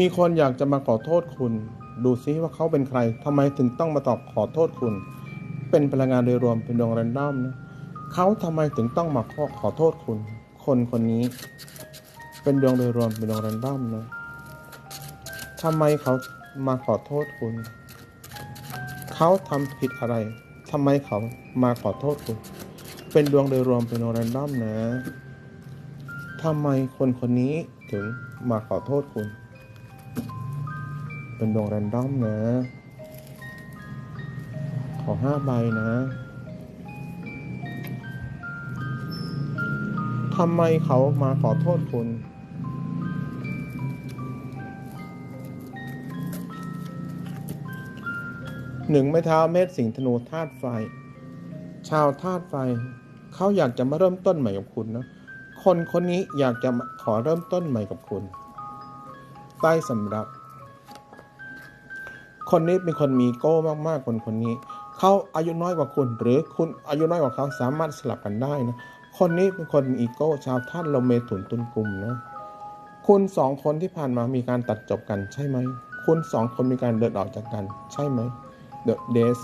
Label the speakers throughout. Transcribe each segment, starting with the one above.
Speaker 1: มีคนอยากจะมาขอโทษคุณ ดูซิว่าเขาเป็นใครทำไมถึงต้องมาตอบขอโทษคุณ เป็นพลังงานโดยรวมเป็นดวงแรนดอมนะเขาทำไมถึงต้องมาขอขอโทษคุณ คนคนนี้ เป็นดวงโดยรวมเป็นดวงแรนดอมนะทำไมเขามาขอโทษคุณ เขาทำผิดอะไรทำไมเขามาขอโทษคุณ เป็นดวงโดยรวมเป็นดวงแรนดอมนะทำไมคนคนนี้ถึงมาขอโทษคุณ เป็นดวงแรนดอมนะ ขอห้าใบนะทำไมเขามาขอโทษคุณ หนึ่งไม้เท้าเมษสิงธนูธาตุไฟ ชาวธาตุไฟ เขาอยากจะมาเริ่มต้นใหม่กับคุณนะ คนคนนี้อยากจะขอเริ่มต้นใหม่กับคุณ ใต้สำรับ คนนี้เป็นคนมีโก้มากๆคนคนนี้เขาอายุน้อยกว่าคุณ หรือคุณอายุน้อยกว่าเขาสามารถสลับกันได้นะคนนี้เป็นคนมีอีโก้ชาวท่านลมเมถุนตุนกลุ่มนะคุณสองคนที่ผ่านมามีการตัดจบกันใช่ไหมคุณสองคนมีการเดินออกจากกันใช่ไหม The Days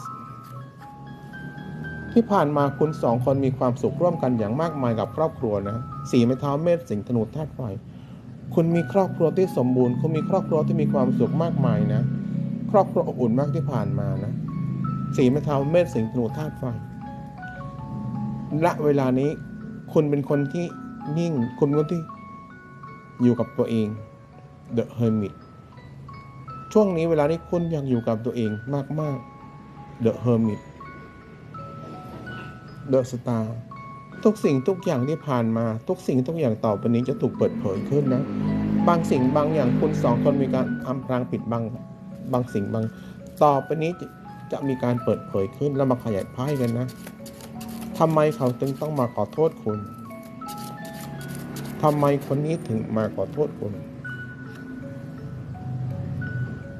Speaker 1: ที่ผ่านมาคุณสองคนมีความสุขร่วมกันอย่างมากมายกับครอบครัวนะสีไม้เท้าเมษสิงห์ธนูธาตุไฟคุณมีครอบครัวที่สมบูรณ์ คุณมีครอบครัวที่มีความสุขมากมายนะ ครอบครัวอบอุ่นมากที่ผ่านมานะสีม้เท้าเมษสิงห์ธนูธาตุไฟณเวลานี้คุณเป็นคนที่นิ่ง คุณเป็นคนที่อยู่กับตัวเอง The Hermit ช่วงนี้เวลานี้คุณยากอยู่กับตัวเองมากๆ The Hermit The Star ทุกสิ่งทุกอย่างที่ผ่านมา ทุกสิ่งทุกอย่างต่อไปนี้จะถูกเปิดเผยขึ้นนะ บางสิ่งบางอย่างคุณสองคนมีการอำพรางปิดบัง บางสิ่งบางต่อไปนี้จะจะมีการเปิดเผยขึ้นแล้วมาขยายไพ่กันนะทำไมเขาถึงต้องมาขอโทษคุณทำไมคนนี้ถึงมาขอโทษคุณ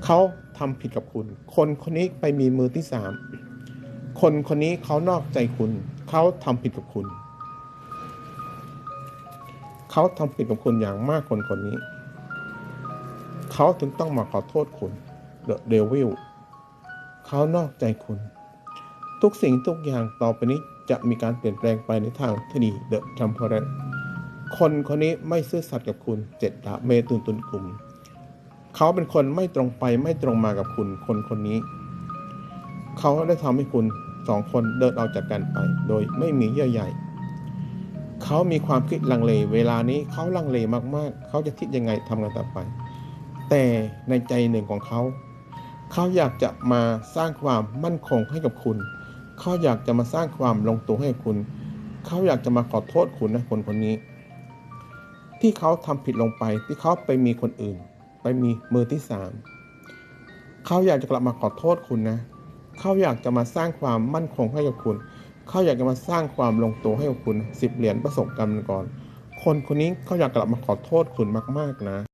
Speaker 1: เขาทำผิดกับคุณ คนคนนี้ไปมีมือที่สาม คนคนนี้เขานอกใจคุณ เขาทำผิดกับคุณ เขาทำผิดกับคุณอย่างมากคนคนนี้ เขาถึงต้องมาขอโทษคุณ The Devil เขานอกใจคุณ ทุกสิ่งทุกอย่างต่อไปนี้จะมีการเปลี่ยนแปลงไปในทางที่ดี The Temperance คนคนนี้ไม่ซื่อสัตย์กับคุณเจ็ดดาเมตุนตุนกลุ่ม เขาเป็นคนไม่ตรงไปไม่ตรงมากับคุณคนคนนี้ เขาได้ทำให้คุณสองคนเดินออกจากกันไป โดยไม่มีเยื่อใยเขามีความคิดลังเล เวลานี้เขาลังเลมากๆ เขาจะคิดยังไงทำงานต่อไป แต่ในใจหนึ่งของเขา เขาอยากจะมาสร้างความมั่นคงให้กับคุณ เขาอยากจะมาสร้างความลงตัวให้คุณ เขาอยากจะมาขอโทษคุณนะคนคนนี้ ที่เขาทำผิดลงไป ที่เขาไปมีคนอื่น ไปมีมือที่สามเขาอยากจะกลับมาขอโทษคุณนะ เขาอยากจะมาสร้างความมั่นคงให้กับคุณ เขาอยากจะมาสร้างความลงตัวให้กับคุณสิบเหรียญประสบการณ์ก่อน คนคนนี้เขาอยากกลับมาขอโทษคุณมาก ๆนะ